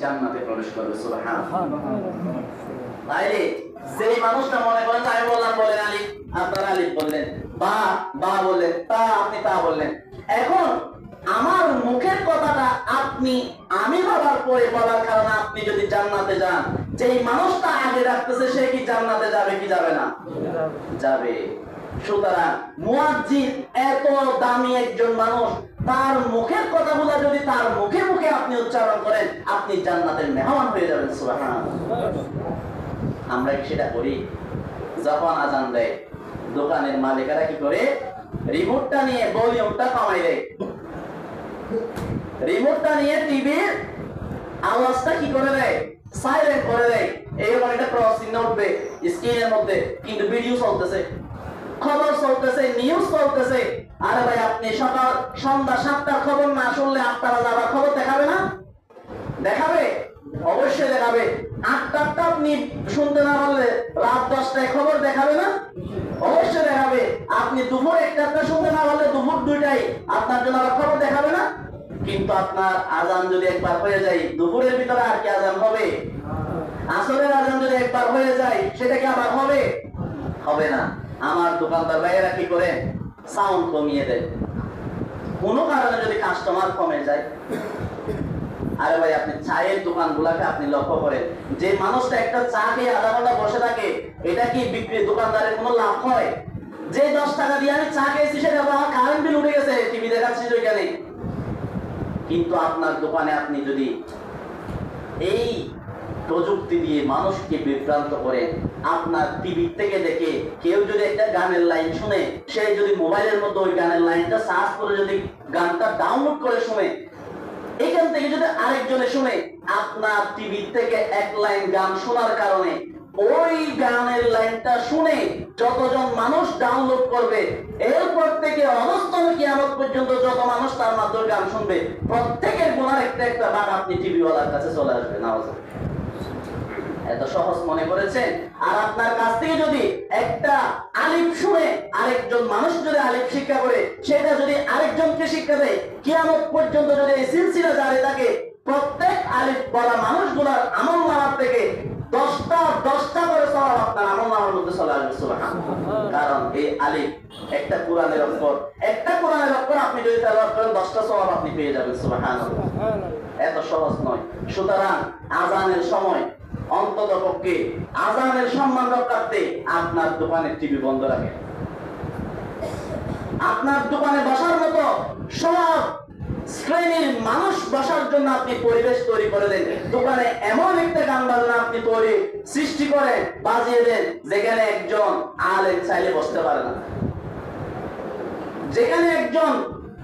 জান্নাতে প্রবেশ করবে যেই মানুষটা মনে করেন বললাম, বলেন বললেন, বা বা বললেন, তা আপনি তা বললেন। এখন আমার মুখের কথাটা আপনি, আমি বলার পরে বলার কারণে আপনি যদি জান্নাতে যান, যেই মানুষটা আগে রাখতেছে সে কি জান্নাতে যাবে, কি যাবে না? যাবে। সুতরাং মুয়াজ্জিন এত দামি একজন মানুষ তার মুখের কথাগুলো যদি তার মুখে মুখে আপনি উচ্চারণ করেন, আপনি জান্নাতের মেহমান হয়ে যাবেন, সুবহানাল্লাহ। আমরা সেটা করি? যখন আজান দেয়, দোকানের মালিকেরা কি করে? রিমোটটা নিয়ে ভলিউমটা কমাই দেয়। রিমোটটা নিয়ে টিভির আওয়াজটা কি করে দেয়? সাইলেন্ট করে দেয়। এইরকম একটা ক্রস চিহ্ন উঠবে স্ক্রিনের মধ্যে, কিন্তু ভিডিও চলতেছে। খবর চলতেছে নিউজ চলতেছে। আরে ভাই, আপনি সকাল সন্ধ্যা সাতটার খবর না শুনলে বাজে আবার খবর দেখাবে না? দেখাবে? অবশ্যই দেখাবে। আটটা আপনি শুনতে না পারলে রাত দশটায় খবর দেখাবে না? অবশ্যই দেখাবে। আপনি দুপুর একটা শুনতে না পারলে দুপুর দুইটাই আপনার জন্য আবার খবর দেখাবে না? কিন্তু আপনার আজান যদি একবার হয়ে যায়, দুপুরের ভিতরে আর কি আজান হবে? আসরের আজান যদি একবার হয়ে যায়, সেটা কি আবার হবে? হবে না। আমার দোকানদার ভাইয়েরা কি করে সাউন্ড কমিয়ে দেয়। কোনো কারণে যদি কাস্টমার কমে যায়, আরে ভাই, আপনি চায়ের দোকান গুলাকে আপনি লক্ষ্য করেন। যে মানুষটা একটা চা খেয়ে আধা ঘণ্টা বসে থাকে, এটা কি বিক্রি দোকানদারের কোনো লাভ হয় যে দশ টাকা দিয়ে আমি চা খেয়েছি, সেটা আমার কারেন্ট বিল উঠে গেছে টিভি দেখাচ্ছি তো এখানে কিন্তু আপনার দোকানে আপনি যদি এই প্রযুক্তি দিয়ে মানুষকে বিভ্রান্ত করে আপনার টিভি থেকে দেখে কেউ যদি একটা গানের লাইন শুনে, সে যদি মোবাইলের মধ্যে ওই গানের লাইনটা সার্চ করে যদি গানটা ডাউনলোড করে শুনে, এখান থেকে যদি আরেকজনে শুনে, আপনার টিভি থেকে এক লাইন গান শোনার কারণে ওই গানের লাইনটা শুনে যতজন মানুষ ডাউনলোড করবে, এরপর থেকে অনস্তম কিয়ামত পর্যন্ত যত মানুষ তার মাধ্যমে গান শুনবে, প্রত্যেকের গুণার একটা একটা ভাগ আপনি টিভিওয়ালার কাছে চলে আসবে না এত সহজ মনে করেছেন? আর আপনার কাছ থেকে যদি একটা আলিফ শুনে আরেকজন মানুষ যদি আলিফ শিক্ষা করে, সেটা যদি আরেকজনকে শিক্ষা দেয়, কিয়ামত পর্যন্ত যদি এই সিলসিলা জারি থাকে, প্রত্যেক আলিফ বলা মানুষগুলার আমল নামার থেকে দশটা দশটা করে সওয়াব আপনার আমল নামার মধ্যে চলে আসবে কারণ এই আলিফ একটা কোরআনের অক্ষর। একটা কোরআনের অক্ষর আপনি যদি তেলাওয়াত করেন, দশটা সওয়াব আপনি পেয়ে যাবেন, সুবহানাল্লাহ। এত সহজ নয়। সুতরাং আজানের সময় অন্তত পক্ষে আজানের সম্মান রক্ষার্থে আপনার দোকানের টিভি বন্ধ রাখেন আপনার দোকানে বসার মতো সব শ্রেণির মানুষ বসার জন্য আপনি পরিবেশ তৈরি করে দেন। দোকানে এমন একটা গান বাজনা আপনি তৈরি, সৃষ্টি করে, বাজিয়ে দেন, যেখানে একজন আলেম চাইলে বসতে পারে না। যেখানে একজন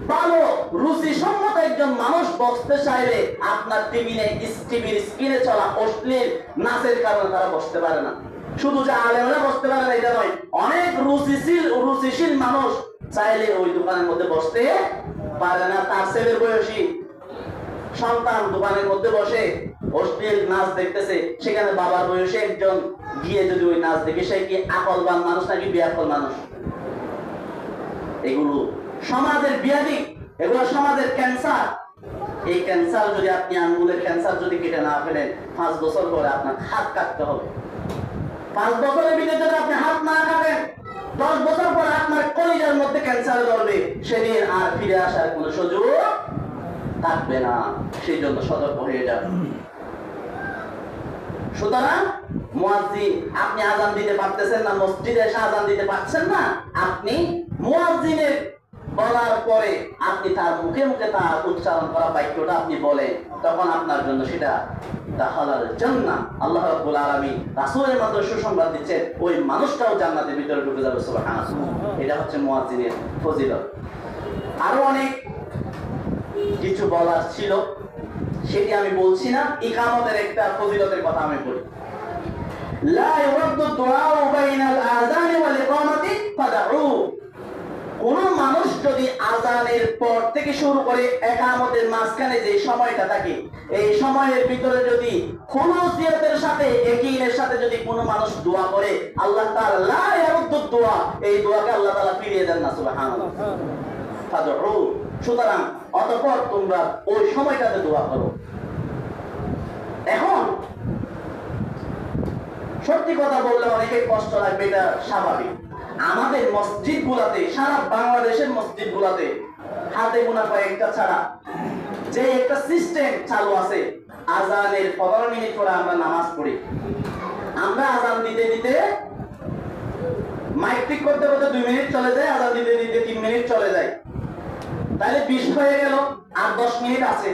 ভালো রুচি সম্মত একজন মানুষ বসতে চাইলে আপনার টিভিনে টিভির স্ক্রিনে চলা অশ্লীল নাচের কারণে তারা বসতে পারে না। শুধু যে আলেমরা বসতে পারে না, এটা নয়, অনেক রুচিশীল রুচিশীল মানুষ চাইলে ওই দোকানের মধ্যে বসতে পারে না। তার ছেলের বয়সী সন্তান দোকানের মধ্যে বসে অশ্লীল নাচ দেখতেছে, সেখানে বাবার বয়সে একজন গিয়ে যদি ওই নাচ দেখে, সে কি আকলবান মানুষ নাকি বিয়াকল মানুষ? এগুলো সমাজের ব্যাধি এগুলো সমাজের ক্যান্সার। এই ক্যান্সার যদি আপনি আঙ্গুলের ক্যান্সার যদি কেটে না ফেলেন, পাঁচ বছর পরে আপনার হাত কাটতে হবে। পাঁচ বছরের ভিতরে যদি আপনি হাত না কাটেন, দশ বছর পরে আপনার কলিজার মধ্যে ক্যান্সার ধরবে। সেদিন আর ফিরে আসার কোনো সুযোগ থাকবে না। সেই জন্য সতর্ক হয়ে যাবে সুতরাং মুয়াজ্জিন, আপনি আজান দিতে পারতেছেন না, মসজিদে এসে আজান দিতে পারছেন না? আপনি মুয়াজ্জিনের বলার পরে আপনি তার মুখে মুখে তার উচ্চারণ করা বাক্যটা আপনি বলেন, তখন আপনার জন্য সেটা আল্লাহ রাব্বুল আলামিন রাসূলের মাধ্যমে সুসংবাদ ওই মানুষটাও জান্নাতের ভিতরে ঢুকে যাবে, সুবহানাল্লাহ। এটা হচ্ছে মুয়াজ্জিনের ফজিলত। আরও অনেক কিছু বলার ছিল, সেটি আমি বলছি না, ইকামতের একটা ফজিলতের কথা আমি বলি। লা ইউরাদ্দু দুআউ বাইনাল আযানি ওয়াল ইকামাতি ফাদউ কোন মানুষ যদি আজানের পর থেকে শুরু করে একামতের মাঝখানে যে সময়টা থাকে, এই সময়ের ভিতরে যদি খুলুসিয়তের সাথে একইনের সাথে যদি কোন মানুষ দোয়া করে, আল্লাহ তাআলা ইয়ারুদ্দ দোয়া, এই দোয়াকে আল্লাহ তালা ফিরিয়ে দেন না, সুবহানাল্লাহ। ফাদউ সুতরাং অতপর তোমরা ওই সময়টাতে দোয়া করো। এখন সত্যি কথা বললে অনেকে কষ্ট লাগবে, এটা স্বাভাবিক। আমাদের মসজিদ গুলাতে সারা বাংলাদেশের মসজিদ গুলাতে হাতে গোনা কয়েকটা ছাড়া যে একটা সিস্টেম চালু আছে, আজানের পনেরো মিনিট পরে আমরা নামাজ পড়ি। আমরা আজান দিতে দিতে মাইক করতে করতে দুই মিনিট চলে যায়, আজান দিতে দিতে তিন মিনিট চলে যায়। তাহলে বিশ হয়ে গেল, আর দশ মিনিট আছে।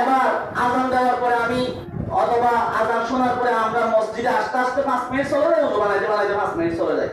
এবার আজান দেওয়ার পরে আমি অথবা আজান শোনার পরে আমরা মসজিদে আসতে আসতে পাঁচ মিনিট চলে যায় বানাইতে বানাইতে পাঁচ মিনিট চলে যায়।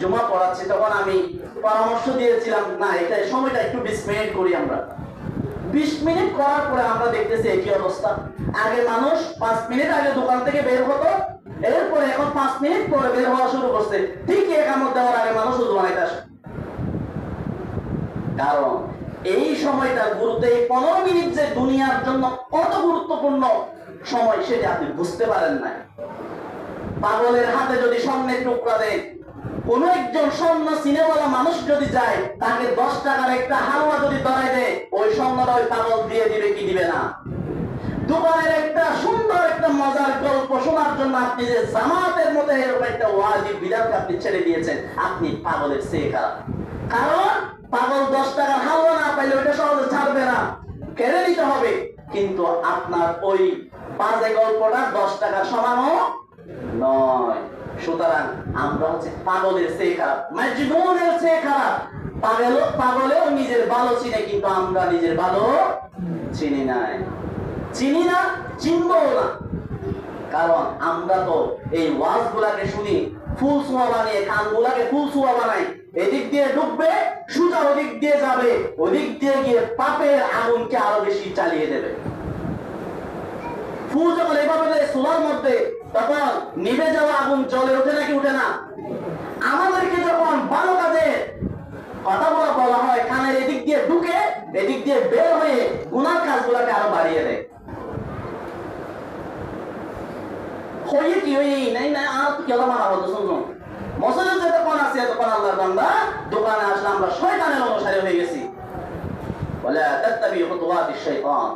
জুমা পড়াচ্ছি, তখন আমি পরামর্শ দিয়েছিলাম, না, এটা সময়টা একটু বিশ মিনিট করি আমরা। বিশ মিনিট করার পরে আমরা দেখতেছি একই অবস্থা। আগে মানুষ পাঁচ মিনিট আগে দোকান থেকে বের হতো, এরপরে এখন পাঁচ মিনিট পরে বের হওয়া শুরু করছে। ঠিক একামত দেওয়ার আগে মানুষ শুধু আসে। কারণ এই সময়টা গুরুত্ব, এই পনেরো মিনিট যে দুনিয়ার জন্য কত গুরুত্বপূর্ণ সময়, সেটা আপনি বুঝতে পারেন না পাগলের হাতে যদি স্বর্ণের টুকরা দেন কোন একজন স্বর্ণ সিনেওয়ালা মানুষ যদি যায়, তাকে দশ টাকার একটা হালুয়া যদি ধরাই দেয়, ওই স্বর্ণটা ওই পাগল দিয়ে দিবে কি দিবে না? একটা সুন্দর একটা মজার গল্প শোনার জন্য আপনি যে জামাতের মধ্যে এরকম একটা বিধানকে আপনি ছেড়ে দিয়েছেন, আপনি পাগলের কারণ পাগল দশ টাকার হালুয়া না পাইলে ওইটা সহজে ছাড়বে না। কেড়ে নিতে হবে। কিন্তু আপনার ওই বাজে গল্পটা দশ টাকার সমানও নয়। সুতরাং আমরা হচ্ছে পাগলের সে খারাপ। মাজনুনের সে খারাপ। পাগল, পাগলেও নিজের ভালো চিনে, কিন্তু আমরা নিজের ভালো চিনি নাই। চিনি না, চিনবও না। কারণ আমরা তো এই ওয়াজ গুলাকে শুনি ফুল সোয়া বানিয়ে কান গুলাকে ফুল সোয়া বানাই। এদিক দিয়ে ঢুকবে সুজা ওদিক দিয়ে যাবে। ওদিক দিয়ে গিয়ে পাপের আগুনকে আরও বেশি চালিয়ে দেবে। ফুল যখন এভাবে সোলার মধ্যে তখন নিভে যাওয়া আগুন জলে ওঠে নাকি উঠে না? আমাদেরকে যখন ভালো কাজে কথা বলা বলা হয়, কানের এদিক দিয়ে ঢুকে এদিক দিয়ে বের হয়ে গুনার কাজগুলোকে আরও বাড়িয়ে দেয়। দোকানে আসলে আমরা শয়তানের অনুসারী হয়ে গেছি। বলে তাত্তাবি খুতুওয়াতিশ শাইতান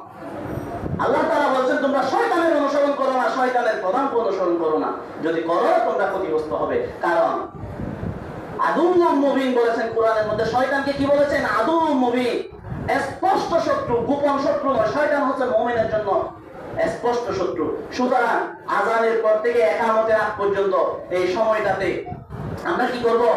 আল্লাহ তাআলা বলছেন, তোমরা শয়তানের অনুসরণ করো না, শয়তানের প্রধানকে অনুসরণ করো না। যদি করো, তোমরা ক্ষতিগ্রস্ত হবে। কারণ, আদুম মুবিন বলেছেন কোরআনের মধ্যে, শয়তানকে কি বলেছেন? আদুম মুবিন। স্পষ্ট শত্রু, গোপন শত্রু নয়, শয়তান হচ্ছে জন্য স্পষ্ট শত্রু। সুতরাং আজানের পর থেকে আগ পর্যন্ত এই সময়টাতে আমরা কি করব?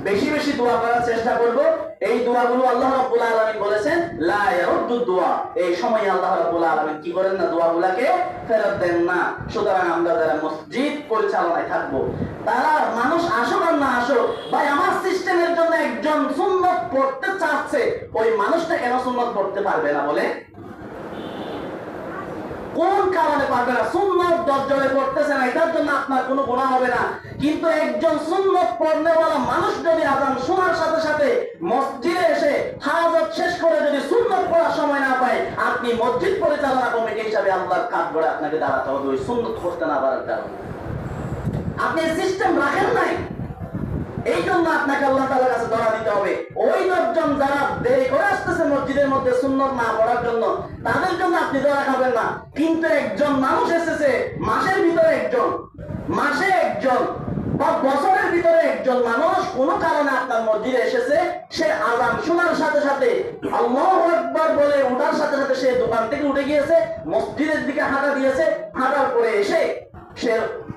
বেশি বেশি দোয়া করার চেষ্টা করব। এই দোয়াগুলো আল্লাহ রাব্বুল আলামিন বলেছেন, লা ইয়ারুদ্দু দোয়া। এই সময় আল্লাহ রাব্বুল আলামিন কি করেন না দোয়াগুলোকে ফেরত দেন না। সুতরাং আমরা যারা মসজিদ পরিচালনায় থাকব, তারা মানুষ আসুক আর না আসুক, ভাই, আমার সিস্টেমের জন্য একজন সুন্নত পড়তে চাচ্ছে। ওই মানুষটা কেন সুন্নত পড়তে পারবে না বলে? কোন কারণে পারবে না? সুন্নত দশজনে পড়তেছে না, এটার জন্য আপনার কোনো গুণা হবে না। কিন্তু একজন সুন্নত পড়নেওয়ালা মানুষ যদি আজান শোনার সাথে সাথে মসজিদে এসে হাজত শেষ করে যদি সুন্নত পড়ার সময় না পায়, আপনি মসজিদ পরিচালনা কমিটি হিসাবে আল্লাহর কাজ করে আপনাকে দাঁড়াতে হবে, ওই সুন্নত করতে না পারার কারণে। আপনি সিস্টেম রাখেন নাই। এই জন্য আপনাকে আল্লাহ তাআলার কাছে ধরা দিতে হবে। ওই লোকজন যারা দেরি করে মসজিদের মধ্যে সুন্নত না পড়ার জন্য তাদের জন্য আপনি ধরা খাবেন না। কিন্তু একজন মানুষ এসেছে, মাসের ভিতরে একজন, মাসে একজন বা বছরের ভিতরে একজন মানুষ কোনো কারণে আপনার মসজিদে এসেছে, সে আজান শোনার সাথে সাথে আল্লাহু আকবার বলে ওঠার সাথে সাথে সে দোকান থেকে উঠে গিয়েছে, মসজিদের দিকে হাঁটা দিয়েছে, হাঁটার পরে এসে সে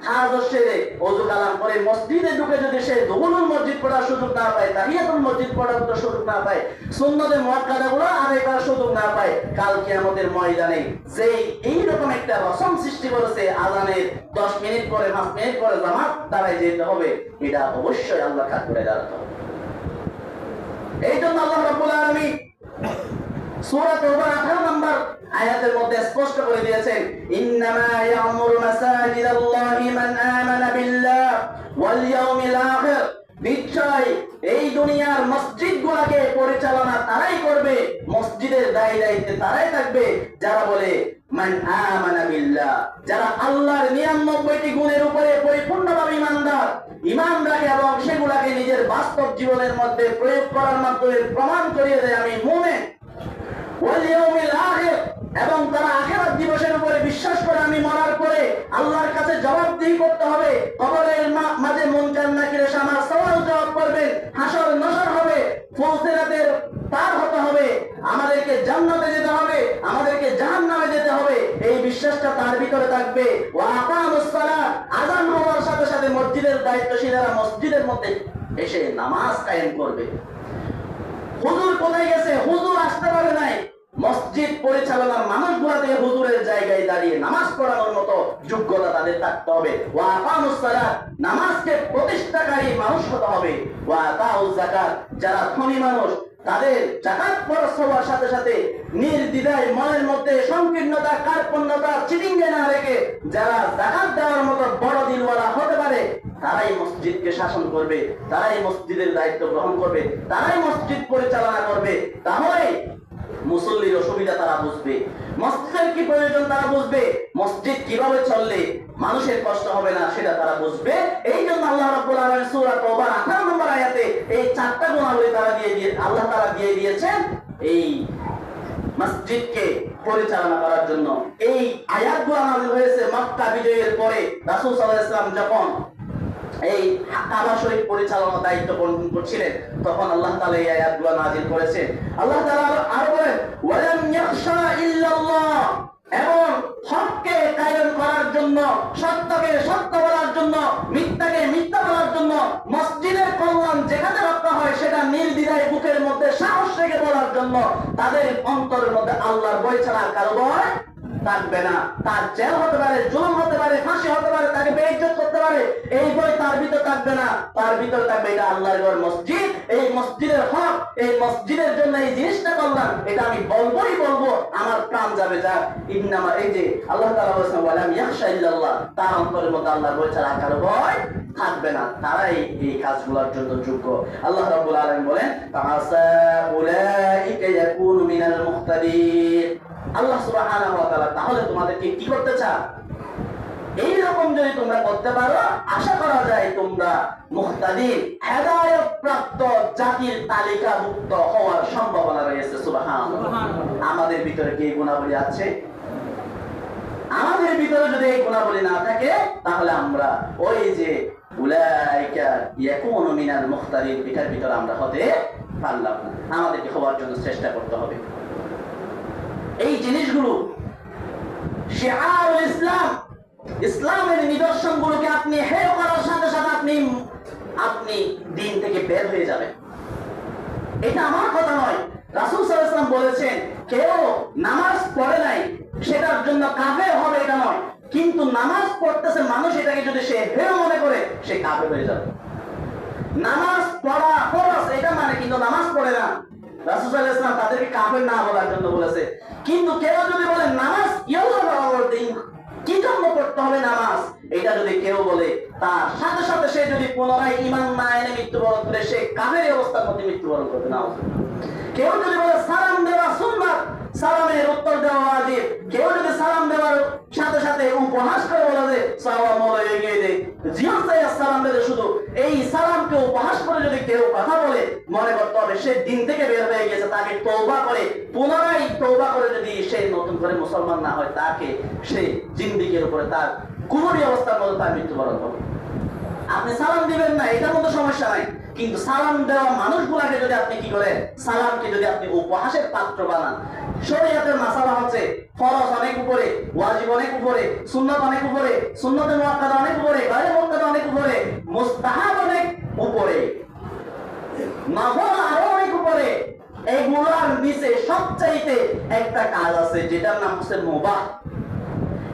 হাজত সেরে অজু কালাম করে মসজিদে ঢুকে যদি সে দুগুনুল মসজিদ পড়ার সুযোগ না পায়, তাহিয়াতুল মসজিদ পড়ার তো সুযোগ না পায় সুন্নতে মুআক্কাদা গুলো আদায় সুযোগ না পায়, কাল কিয়ামতের ময়দানে যে এইরকম একটা রসম সৃষ্টি করেছে আজানের 10 মিনিট পরে 5 মিনিট পরে জামাত দাঁড়ায় যেতে হবে। এটা অবশ্যই আল্লাহ কাজ করে দাঁড়াতে হবে এই জন্য আল্লাহ রাব্বুল আলামিন সূরা তাওবার 18 নম্বর আয়াতের মধ্যে স্পষ্ট করে দিয়েছেন, ইন্নামা ইয়ামুরু মাসাজিদাল্লাহি আমানা বিল্লাহ ওয়াল ইয়াউমিল আখির। দুনিয়ার মসজিদ গুলাকে পরিচালনা তারাই থাকবে। যারা বলে, মান আমানা বিল্লাহ যারা আল্লাহর নিরানব্বইটি গুণের উপরে পরিপূর্ণভাবে ইমানদার, ইমান রাখে সেগুলাকে নিজের বাস্তব জীবনের মধ্যে প্রয়োগ করার মাধ্যমে প্রমাণ করিয়ে দেয়, আমি মুমিন। ওয়ালিয়াউমিল আখির এবং তারা আখেরাত দিবসের উপরে বিশ্বাস করে আমি মরার পরে আল্লাহর কাছে জবাবদিহি করতে হবে। কবরের মাঝে মুনকার নাকির এসে আমার সওয়াল জবাব করবেন হাসর নসর হবে, ফুলসিরাতের পার হতে হবে। আমাদেরকে জান্নাতে যেতে হবে, আমাদেরকে জাহান্নামে যেতে হবে। এই বিশ্বাসটা তার ভিতরে থাকবে। ও সালাত। আযান হওয়ার সাথে সাথে মসজিদের দায়িত্বশীলেরা মসজিদের মধ্যে এসে নামাজ কায়েম করবে। হুজুর কোথায় গেছে? হুজুর আসতে পারে নাই। মসজিদ পরিচালনার মানুষগুলা থেকে হুজুরের জায়গায় দাঁড়িয়ে নামাজ পড়ানোর মতো যোগ্যতা তাদের থাকতে হবে। নামাজকে প্রতিষ্ঠাকারী মানুষ হতে হবে। যারা ধনী মানুষ, তাদের জাকাত হওয়ার সাথে সাথে নির্দ্বিধায় মনের মধ্যে সংকীর্ণতা, কার্পণ্যতা চিটিঙ্গে না রেখে যারা জাকাত দেওয়ার মতো বড় হতে পারে, তারাই মসজিদকে শাসন করবে, তারাই মসজিদের দায়িত্ব গ্রহণ করবে, তারাই মসজিদ পরিচালনা করবে। তাহলে মুসল্লির অসুবিধা তারা বুঝবে। মসজিদের কি প্রয়োজন তারা বুঝবে? মসজিদ কীভাবে চললে মানুষের কষ্ট হবে না সেটা তারা বুঝবে? এই জন্য আল্লাহ রাব্বুল আলামিন সূরা তওবার 18 নম্বর আয়াতে এই চারটা গুণাবলী তারা দিয়ে দিয়ে আল্লাহ তাআলা দিয়ে দিয়েছেন এই মসজিদকে পরিচালনা করার জন্য। এই আয়াতগুলো নাযিল হয়েছে মক্কা বিজয়ের পরে রাসূল সাল্লাল্লাহু আলাইহি যখন কাবা শরীফ পরিচালনা দায়িত্ব পালন করছিলেন। তখন আল্লাহ তাআলা এই আয়াতগুলো নাযিল করেছেন। আল্লাহ তাআলা আরো- বলেন, ওয়ালাম ইয়াখশা ইল্লাল্লাহ। এবং হককে কায়েম করার জন্য, সত্যকে সত্য বলার জন্য, মিথ্যাকে মিথ্যা বলার জন্য মসজিদের কল্যাণ যেখানে রক্ষা হয় সেটা নির্দ্বিধায় বুকের মধ্যে সাহস রেখে বলার জন্য তাদের অন্তরের মধ্যে আল্লাহর বই ছাড়া কারও ভয় থাকবে না। তার জেল হতে পারে, জুলুম হতে পারে, ফাঁসি হতে পারে, তাকে বেইজ্জত করতে পারে, এই বই তার ভিতর থাকবে না। তার ভিতর থাকবে এটা আল্লাহর ঘর মসজিদ। এই মসজিদের হক, এই মসজিদের জন্য এই জিনিসটা করলাম এটা আমি বলবোই বলব, আমার প্রাণ যাবে যা ইন্নামা, এই যে আল্লাহ তাআলা বলেছেন, ওয়ালাম ইয়াখশা ইল্লাল্লাহ তার অন্তরের মধ্যে আল্লাহর ভয় ছাড়া কারও ভয় থাকবে না। তারাই এই কাজগুলোর জন্য যোগ্য। আল্লাহ রাব্বুল আলামিন বলেন, ফাআসা উলাইকা ইয়াকুনু মিনাল মুহতাদিন আল্লাহ তাআলা তাহলে তোমাদেরকে কি করতে চান এই রকম যদি তোমরা করতে পারো আশা করা যায় তোমরা হেদায়েত প্রাপ্ত জাতির তালিকাভুক্ত হওয়ার সম্ভাবনা রয়েছে সুবহানাল্লাহ। আমাদের ভিতরে কি গুণাবলী আছে? আমাদের ভিতরে যদি এই গুণাবলী না থাকে তাহলে আমরা ওই যে উলাইকা ইয়াকুনু মিনাল মুখতারিন এটার ভিতরে আমরা হতে পারলাম না। আমাদেরকে হওয়ার জন্য চেষ্টা করতে হবে। এই জিনিসগুলো ইসলাম, ইসলামের নিদর্শনগুলোকে আপনি হেয় করার সাথে সাথে আপনি আপনি দিন থেকে বের হয়ে যাবেন। এটা আমার কথা নয়। রাসূল বলেছেন, কেউ নামাজ পড়ে নাই, সেটার জন্য কাফের হবে এটা নয়। কিন্তু নামাজ পড়তেছে মানুষ, এটাকে যদি সে হেয় মনে করে, সে কাফের হয়ে যাবে। নামাজ পড়া ফরজ, এটা মানে কিন্তু নামাজ পড়ে না। তাদেরকে কাফের না বলার জন্য বলেছে। কিন্তু কেউ যদি বলে নামাজ কি জন্য পড়তে হবে নামাজ? এটা যদি কেউ বলে, তার সাথে সাথে সে যদি পুনরায় ইমান না এনে মৃত্যুবরণ করে, সে কাফের অবস্থার মধ্যে মৃত্যুবরণ করবে না কেউ যদি বলে সালাম দেওয়া সুন্দর সালামের উত্তর দেওয়া আজিব কেউ যদি সালাম দেওয়ার সাথে সাথে উপহাস করে বলে যে সালাম এগিয়ে দে জিয়ান সাইয়া সালাম দেবে শুধু এই সালামকে উপহাস করে যদি কেউ কথা বলে, মনে করতে হবে সে দিন থেকে বের হয়ে গেছে, তাকে তৌবা করে, পুনরায় তৌবা করে যদি সে নতুন করে মুসলমান না হয়, তাকে সে জিন্দিগির উপরে তার কুমরি অবস্থার মধ্যে তার মৃত্যুবরণ হবে আপনি সালাম দিবেন না, এটার মধ্যে সমস্যা নাই। কিন্তু সালাম দেওয়া মানুষগুলাকে যদি আপনি কি করেন, সালামকে যদি আপনি উপহাসের পাত্র বানান। শরীয়তের মাসালা হচ্ছে, ফরজ অনেক উপরে, ওয়াজিব অনেক উপরে, সুন্নাত অনেক উপরে, সুন্নতে মুআক্কাদা অনেক উপরে গায়রে মুআক্কাদা অনেক উপরে, মুস্তাহাব অনেক উপরে। উপরে। এগুলার নিচে সবচাইতে একটা কাজ আছে, যেটার নাম হচ্ছে মুবাহ।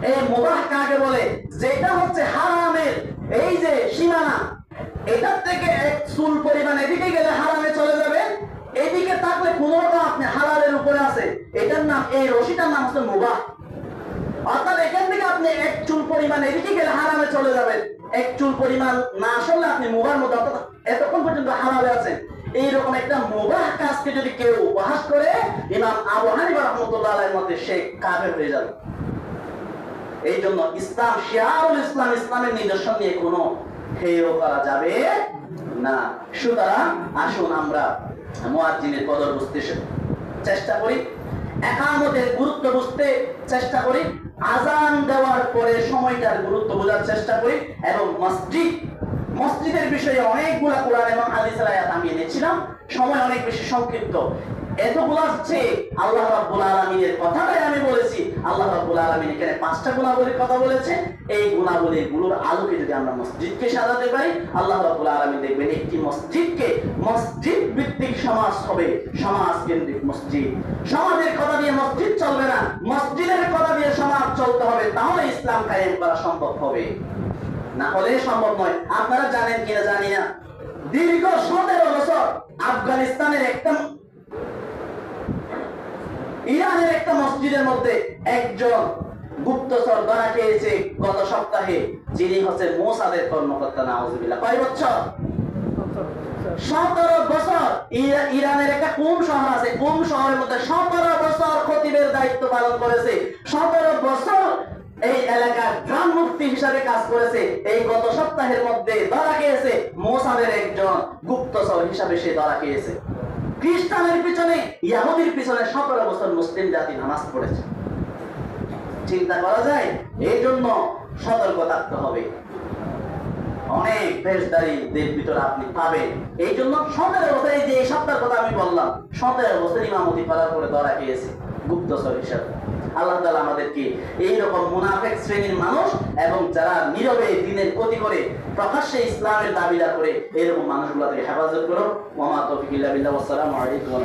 এই মুবাহ কাকে বলে? যেটা হচ্ছে হারামের, এই যে সীমানা, এটার থেকে এক চুল পরিমাণ এদিকে গেলে হারামে চলে যাবে, এদিকে থাকলে পুনর্বার আপনি হালালের উপরে আছে। এটার নাম এই রশিটার নাম হচ্ছে মুবাহ। অর্থাৎ এখান থেকে আপনি এক চুল পরিমাণ এদিকে গেলে হারামে চলে যাবেন। এক চুল পরিমাণ না আসলে আপনি মুবার মধ্যে অর্থাৎ এতক্ষণ পর্যন্ত হারালে আছেন। এইরকম একটা মুবাহ কাজকে যদি কেউ উপহাস করে, ইমাম আবু হানিফা রহমতুল্লাহ মতে সে কাফের হয়ে যাবে। এই জন্য ইসলাম, শিয়ারুল ইসলাম, ইসলামের নিদর্শন নিয়ে কোনো হেয় করা যাবে না। সুতরাং আসুন আমরা মুয়াজ্জিনের কদর বুঝতে চেষ্টা করি। একামতের গুরুত্ব বুঝতে চেষ্টা করি। আজান দেওয়ার পরে সময়টার গুরুত্ব বোঝার চেষ্টা করি এবং মসজিদ, মসজিদের বিষয়ে অনেকগুলা কোরআন এবং হাদিসের আয়াত আমি এনেছিলাম। সময় অনেক বেশি সংক্ষিপ্ত। হচ্ছে আল্লাহ রাব্বুল আলামিনের কথাটাই আমি বলেছি। আল্লাহ রাব্বুল আলামিন এখানে পাঁচটা কথা এই গুলোর আলোকে যদি আমরা মসজিদকে সাজাতে পারি, আল্লাহ রাব্বুল আলামিন দেখবেন একটি মসজিদকে মসজিদ ভিত্তিক সমাজ হবে। সমাজ কেন্দ্রিক মসজিদ। সমাজের কথা দিয়ে মসজিদ চলবে না। মসজিদের কথা দিয়ে সমাজ চলতে হবে। তাহলে ইসলাম কায়েম করা সম্ভব হবে। না হলে সম্ভব নয়। আপনারা জানেন কিনা জানি না। দীর্ঘ সতেরো বছর আফগানিস্তানের একটা ইরানের একটা মসজিদের মধ্যে একজন গুপ্তচর ধরা খেয়েছে গত সপ্তাহে, যিনি হচ্ছে মোসাদের কর্মকর্তা, নাউজুবিল্লাহ। কয় বছর? সতেরো বছর। ইরানের একটা কোন শহর আছে? কোন শহরের মধ্যে সতেরো বছর খতিবের দায়িত্ব পালন করেছে? সতেরো বছর এই এলাকার গ্রাম মুক্তি হিসাবে কাজ করেছে। এই গত সপ্তাহের মধ্যে ধরা খেয়েছে মোসাদের একজন গুপ্তচর হিসাবে সে ধরা খেয়েছে। খ্রিস্টানের পিছনে, ইয়াহুদির পিছনে সতেরো বছর মুসলিম জাতি নামাজ পড়েছে। চিন্তা করা যায়? এই জন্য সতর্ক থাকতে হবে। অনেক দেশদারিদের ভিতরে আপনি পাবেন। এই জন্য সতেরো বছর যে সপ্তাহের কথা আমি বললাম, সতেরো বছর ইমামতি পালার করে ধরা খেয়েছে, গুপ্তচর হিসাবে। আল্লাহ তালা আমাদেরকে এইরকম মুনাফেক শ্রেণির মানুষ এবং যারা নীরবে দিনের ক্ষতি করে প্রকাশ্যে ইসলামের দাবিদার করে এরকম মানুষগুলো থেকে হেফাজত করো। মামা তৌফিক ইল্লা বিল্লাহ। ওয়াসসালামু আলাইকুম